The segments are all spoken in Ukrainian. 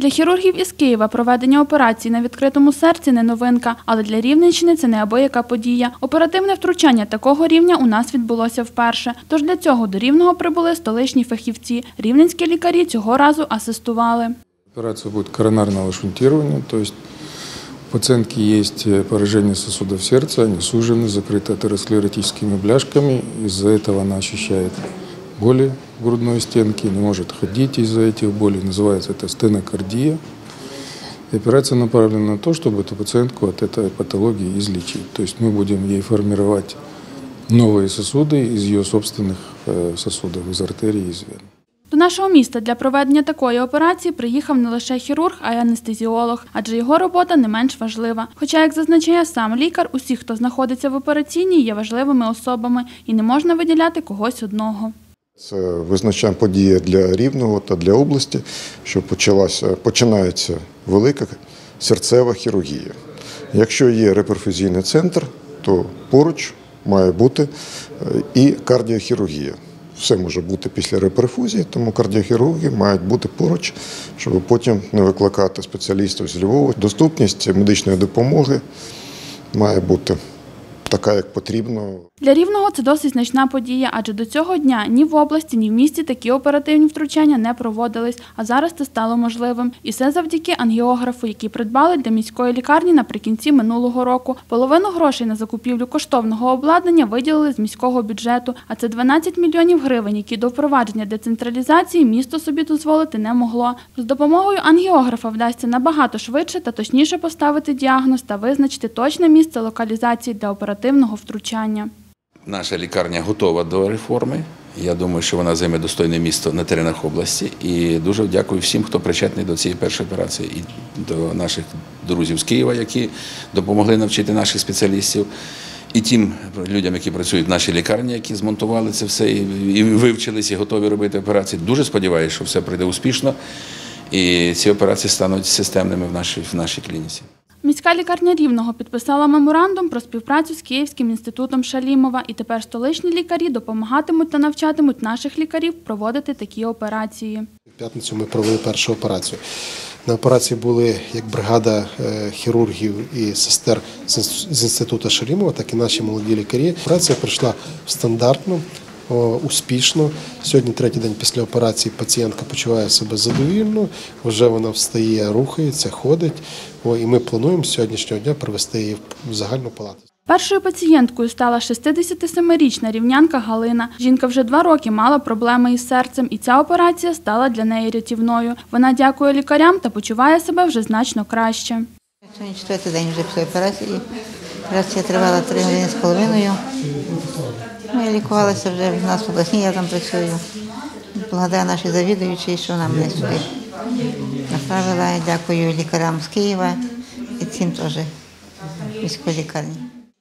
Для хірургів із Києва проведення операцій на відкритому серці не новинка, але для Рівненщини це неабияка подія. Оперативне втручання такого рівня у нас відбулося вперше. Тож для цього до Рівного прибули столичні фахівці. Рівненські лікарі цього разу асистували. Операция будет коронарного шунтирования, то есть у пациентки есть э, поражение сосудов сердца, они сужены, закрыты атеросклеротическими бляшками. Из-за этого она ощущает боли в грудной стенке, не может ходить из-за этих болей. Называется это стенокардия. И операция направлена на то, чтобы эту пациентку от этой патологии излечить. То есть мы будем ей формировать новые сосуды из ее собственных э, сосудов, из артерий, из вен. До нашого міста для проведення такої операції приїхав не лише хірург, а й анестезіолог, адже його робота не менш важлива. Хоча, як зазначає сам лікар, усі, хто знаходиться в операційній, є важливими особами і не можна виділяти когось одного. Це визначальна подія для Рівного та для області, що почалася, починається велика серцева хірургія. Якщо є реперфузійний центр, то поруч має бути е, і кардіохірургія. Все може бути після реперфузії, тому кардіохірурги мають бути поруч, щоб потім не викликати спеціалістів з Львова. Доступність медичної допомоги має бути така, як потрібно. Для рівного це досить значна подія, адже до цього дня ні в області, ні в місті такі оперативні втручання не проводились. А зараз це стало можливим. І все завдяки ангіографу, який придбали для міської лікарні наприкінці минулого року. Половину грошей на закупівлю коштовного обладнання виділили з міського бюджету. А це 12 мільйонів гривень, які до впровадження децентралізації місто собі дозволити не могло. З допомогою ангіографа вдасться набагато швидше та точніше поставити діагноз та визначити точне місце локалізації для оперативного втручання. Наша лікарня готова до реформи. Я думаю, що вона займе достойне місто на теренах області. І дуже дякую всім, хто причетний до цієї першої операції, і до наших друзів з Києва, які допомогли навчити наших спеціалістів, і тим людям, які працюють в нашій лікарні, які змонтували це все і вивчились, і готові робити операції. Дуже сподіваюся, що все пройде успішно, і ці операції стануть системними в нашій, в нашій клініці. Міська лікарня Рівного підписала меморандум про співпрацю з Київським інститутом Шалімова, і тепер столичні лікарі допомагатимуть та навчатимуть наших лікарів проводити такі операції. В п'ятницю ми провели першу операцію. На операції були як бригада е, хірургів і сестер з інституту Шарімова, так і наші молоді лікарі. Операція пройшла стандартно, успішно. Сьогодні третій день після операції пацієнтка почуває себе задовільно, вже вона встає, рухається, ходить. О, і ми плануємо сьогоднішнього дня привести її в загальну палату. Першою пацієнткою стала 67-річна рівнянка Галина. Жінка вже два роки мала проблеми із серцем, і ця операція стала для неї рятівною. Вона дякує лікарям та почуває себе вже значно краще. Сьогодні четвертий день вже після операції. Операція тривала три години з половиною. Ну, я лікувалася вже в нас в обласній, я там працюю. Благодаря нашій завідуючій, що вона мене сюди направила. Я дякую лікарям з Києва і цим теж міської лікарні.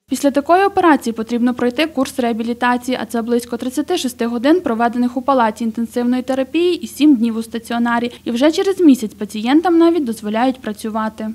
Після такої операції потрібно пройти курс реабілітації, а це близько 36 годин, проведених у палаті інтенсивної терапії і 7 днів у стаціонарі. І вже через місяць пацієнтам навіть дозволяють працювати.